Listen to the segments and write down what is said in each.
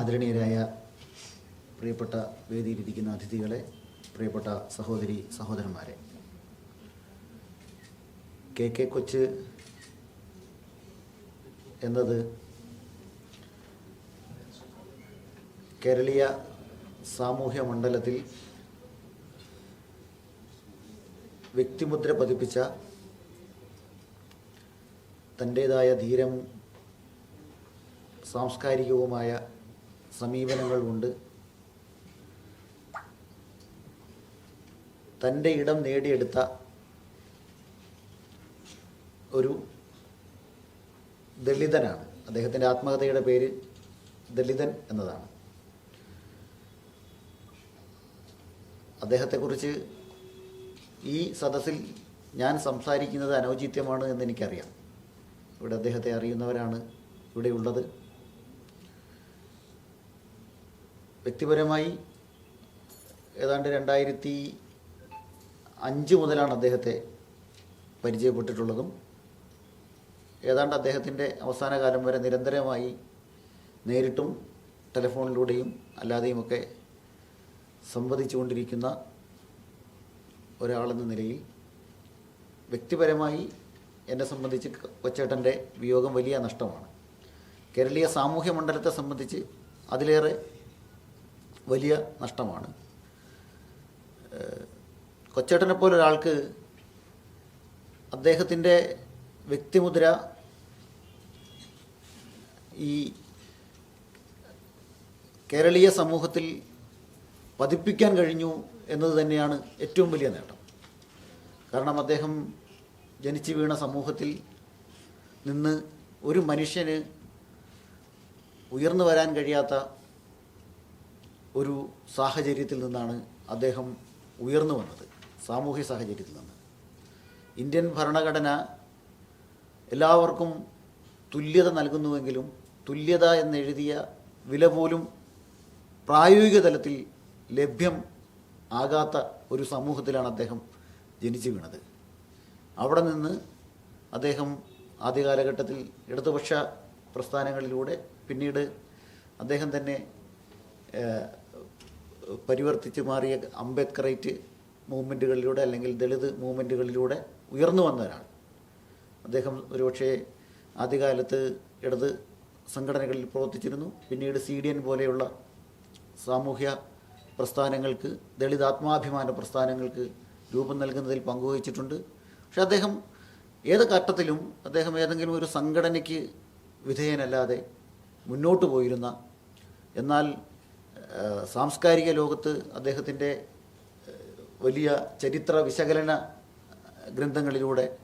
ആദരണീയരായ പ്രിയപ്പെട്ട വേദിയിലിരിക്കുന്ന അതിഥികളെ പ്രിയപ്പെട്ട സഹോദരി സഹോദരന്മാരെ. കെ കെ കൊച്ച് എന്നത് കേരളീയ സാമൂഹ്യ മണ്ഡലത്തിൽ വ്യക്തിമുദ്ര പതിപ്പിച്ച തന്റേതായ ധീരവും സാംസ്കാരികവുമായ സമീപനങ്ങൾ ഉണ്ട് തന്റെ ഇടം നേടിയെടുത്ത ഒരു ദളിതനാണ്. അദ്ദേഹത്തിന്റെ ആത്മകഥയുടെ പേര് ദളിതൻ എന്നതാണ്. അദ്ദേഹത്തെക്കുറിച്ച് ഈ സദസ്സിൽ ഞാൻ സംസാരിക്കുന്നത് അനൗചിത്യമാണ് എന്ന് എനിക്കറിയാം. ഇവിടെ അദ്ദേഹത്തെ അറിയുന്നവരാണ് ഇവിടെയുള്ളത്. വ്യക്തിപരമായി ഏതാണ്ട് രണ്ടായിരത്തി അഞ്ച് മുതലാണ് അദ്ദേഹത്തെ പരിചയപ്പെട്ടിട്ടുള്ളതും ഏതാണ്ട് അദ്ദേഹത്തിന്റെ അവസാന കാലം വരെ നിരന്തരമായി നേരിട്ടും ടെലിഫോണിലൂടെയും അല്ലാതെയുമൊക്കെ സംവദിച്ചുകൊണ്ടിരിക്കുന്ന ഒരാളെന്ന നിലയിൽ വ്യക്തിപരമായി എന്നെ സംബന്ധിച്ച് കൊച്ചേട്ടന്റെ വിയോഗം വലിയ നഷ്ടമാണ്. കേരളീയ സാമൂഹ്യ മണ്ഡലത്തെ സംബന്ധിച്ച് അതിലേറെ വലിയ നഷ്ടമാണ്. കൊച്ചേട്ടനെ പോലെ ഒരാൾക്ക് അദ്ദേഹത്തിന്റെ വ്യക്തിമുദ്ര ഈ കേരളീയ സമൂഹത്തിൽ പതിപ്പിക്കാൻ കഴിഞ്ഞു എന്നത് തന്നെയാണ് ഏറ്റവും വലിയ നേട്ടം. കാരണം അദ്ദേഹം ജനിച്ചു വീണ സമൂഹത്തിൽ നിന്ന് ഒരു മനുഷ്യന് ഉയർന്നു വരാൻ കഴിയാത്ത ഒരു സാഹചര്യത്തിൽ നിന്നാണ് അദ്ദേഹം ഉയർന്നു വന്നത് സാമൂഹ്യ സാഹചര്യത്തിൽ നിന്ന്. ഇന്ത്യൻ ഭരണഘടന എല്ലാവർക്കും തുല്യത നൽകുന്നുവെങ്കിലും തുല്യത എന്നെഴുതിയ വില പോലും പ്രായോഗിക തലത്തിൽ ലഭ്യം ആകാത്ത ഒരു സമൂഹത്തിലാണ് അദ്ദേഹം ജനിച്ചു വീണത്. അവിടെ നിന്ന് അദ്ദേഹം ആദ്യ കാലഘട്ടത്തിൽ ഇടതുപക്ഷ പ്രസ്ഥാനങ്ങളിലൂടെ പിന്നീട് അദ്ദേഹം തന്നെ പരിവർത്തിച്ച് മാറിയ അംബേദ്കറൈറ്റ് മൂവ്മെന്റുകളിലൂടെ അല്ലെങ്കിൽ ദളിത് മൂവ്മെന്റുകളിലൂടെ ഉയർന്നു വന്ന ഒരാൾ അദ്ദേഹം ഒരുപക്ഷെ ആദ്യകാലത്ത് ഇടത് സംഘടനകളിൽ പ്രവർത്തിച്ചിരുന്നു. പിന്നീട് സി ഡി എൻ പോലെയുള്ള സാമൂഹ്യ പ്രസ്ഥാനങ്ങൾക്ക് ദളിത് ആത്മാഭിമാന പ്രസ്ഥാനങ്ങൾക്ക് രൂപം നൽകുന്നതിൽ പങ്കുവഹിച്ചിട്ടുണ്ട്. പക്ഷേ അദ്ദേഹം ഏത് ഘട്ടത്തിലും അദ്ദേഹം ഏതെങ്കിലും ഒരു സംഘടനയ്ക്ക് വിധേയനല്ലാതെ മുന്നോട്ട് പോയിരുന്ന എന്നാൽ സാംസ്കാരിക ലോകത്ത് അദ്ദേഹത്തിന്റെ വലിയ ചരിത്ര വിശകലന ഗ്രന്ഥങ്ങളിലൂടെ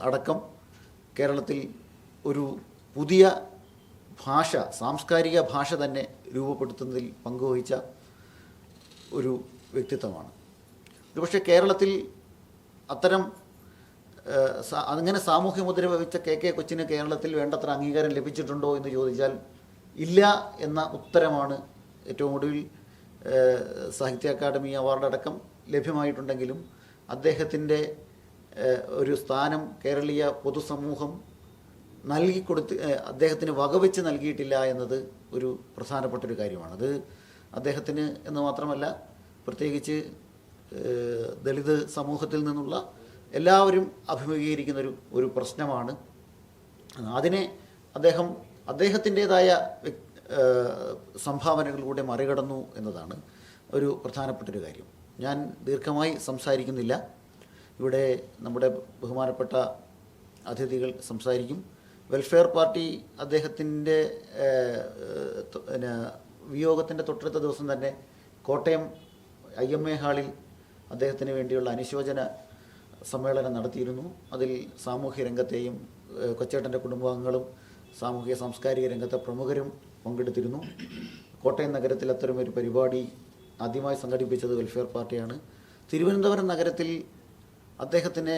അടക്കം കേരളത്തിൽ ഒരു പുതിയ ഭാഷ സാംസ്കാരിക ഭാഷ തന്നെ രൂപപ്പെടുത്തുന്നതിൽ പങ്കുവഹിച്ച ഒരു വ്യക്തിത്വമാണ്. ഒരുപക്ഷെ കേരളത്തിൽ അത്തരം അങ്ങനെ സാമൂഹ്യ മുദ്ര വഹിച്ച കെ കെ കൊച്ചിന് കേരളത്തിൽ വേണ്ടത്ര അംഗീകാരം ലഭിച്ചിട്ടുണ്ടോ എന്ന് ചോദിച്ചാൽ ഇല്ല എന്ന ഉത്തരമാണ് ഏറ്റവും ഒടുവിൽ സാഹിത്യ അക്കാദമി അവാർഡ് അടക്കം ലഭ്യമായിട്ടുണ്ടെങ്കിലും അദ്ദേഹത്തിന്റെ ഒരു സ്ഥാനം കേരളീയ പൊതുസമൂഹം നൽകി കൊടുത്ത് ആ, അദ്ദേഹത്തിന് വകവെച്ച് നൽകിയിട്ടില്ല എന്നത് ഒരു പ്രധാനപ്പെട്ടൊരു കാര്യമാണ്. അത് അദ്ദേഹത്തിന് എന്ന് മാത്രമല്ല പ്രത്യേകിച്ച് ദളിത് സമൂഹത്തിൽ നിന്നുള്ള എല്ലാവരും അഭിമുഖീകരിക്കുന്ന ഒരു ഒരു പ്രശ്നമാണ്. അതിനെ അദ്ദേഹം അദ്ദേഹത്തിന്റെതായ സംഭാവനകളിലൂടെ മറികടന്നു എന്നതാണ് ഒരു പ്രധാനപ്പെട്ടൊരു കാര്യം. ഞാൻ ദീർഘമായി സംസാരിക്കുന്നില്ല. ഇവിടെ നമ്മുടെ ബഹുമാനപ്പെട്ട അതിഥികൾ സംസാരിക്കും. വെൽഫെയർ പാർട്ടി അദ്ദേഹത്തിന്റെ പിന്നെ വിയോഗത്തിന്റെ തൊട്ടടുത്ത ദിവസം തന്നെ കോട്ടയം ഐ എം എ ഹാളിൽ അദ്ദേഹത്തിന് വേണ്ടിയുള്ള അനുശോചന സമ്മേളനം നടത്തിയിരുന്നു. അതിൽ സാമൂഹ്യ രംഗത്തെയും കൊച്ചേട്ടന്റെ കുടുംബാംഗങ്ങളും സാമൂഹ്യ സാംസ്കാരിക രംഗത്തെ പ്രമുഖരും പങ്കെടുത്തിരുന്നു. കോട്ടയം നഗരത്തിൽ അത്തരമൊരു പരിപാടി ആദ്യമായി സംഘടിപ്പിച്ചത് വെൽഫെയർ പാർട്ടിയാണ് തിരുവനന്തപുരം നഗരത്തിൽ അദ്ദേഹത്തിന്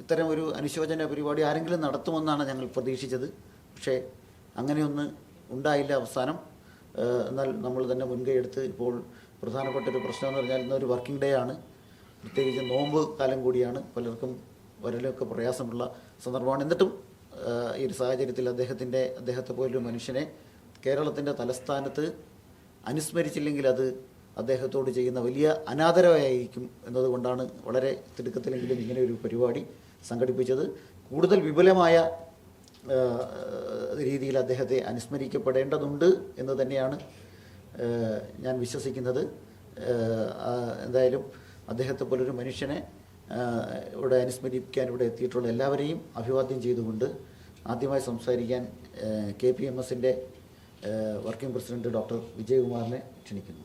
ഇത്തരം ഒരു അനുശോചന പരിപാടി ആരെങ്കിലും നടത്തുമെന്നാണ് ഞങ്ങൾ പ്രതീക്ഷിച്ചത്. പക്ഷേ അങ്ങനെയൊന്ന് ഉണ്ടായില്ല അവസാനം. എന്നാൽ നമ്മൾ തന്നെ മുൻകൈ എടുത്ത് ഇപ്പോൾ പ്രധാനപ്പെട്ട ഒരു പ്രശ്നം എന്ന് പറഞ്ഞാൽ ഇന്നൊരു വർക്കിംഗ് ഡേ ആണ്. പ്രത്യേകിച്ച് നോമ്പ് കാലം കൂടിയാണ്. പലർക്കും വരലൊക്കെ പ്രയാസമുള്ള സന്ദർഭമാണ്. എന്നിട്ടും ഈ ഒരു സാഹചര്യത്തിൽ അദ്ദേഹത്തിന്റെ അദ്ദേഹത്തെ പോലൊരു മനുഷ്യനെ കേരളത്തിന്റെ തലസ്ഥാനത്ത് അനുസ്മരിച്ചില്ലെങ്കിൽ അത് അദ്ദേഹത്തോട് ചെയ്യുന്ന വലിയ അനാദരവായിരിക്കും എന്നതുകൊണ്ടാണ് വളരെ തിടുക്കത്തിലെങ്കിലും ഇങ്ങനെ ഒരു പരിപാടി സംഘടിപ്പിച്ചത്. കൂടുതൽ വിപുലമായ രീതിയിൽ അദ്ദേഹത്തെ അനുസ്മരിക്കപ്പെടേണ്ടതുണ്ട് എന്ന് തന്നെയാണ് ഞാൻ വിശ്വസിക്കുന്നത്. എന്തായാലും അദ്ദേഹത്തെ പോലൊരു മനുഷ്യനെ ഇവിടെ അനുസ്മരിക്കാൻ ഇവിടെ എത്തിയിട്ടുള്ള എല്ലാവരെയും അഭിവാദ്യം ചെയ്തുകൊണ്ട് ആദ്യമായി സംസാരിക്കാൻ കെ പി എം എസിന്റെ വർക്കിംഗ് പ്രസിഡന്റ് ഡോക്ടർ വിജയകുമാറിനെ ക്ഷണിക്കുന്നു.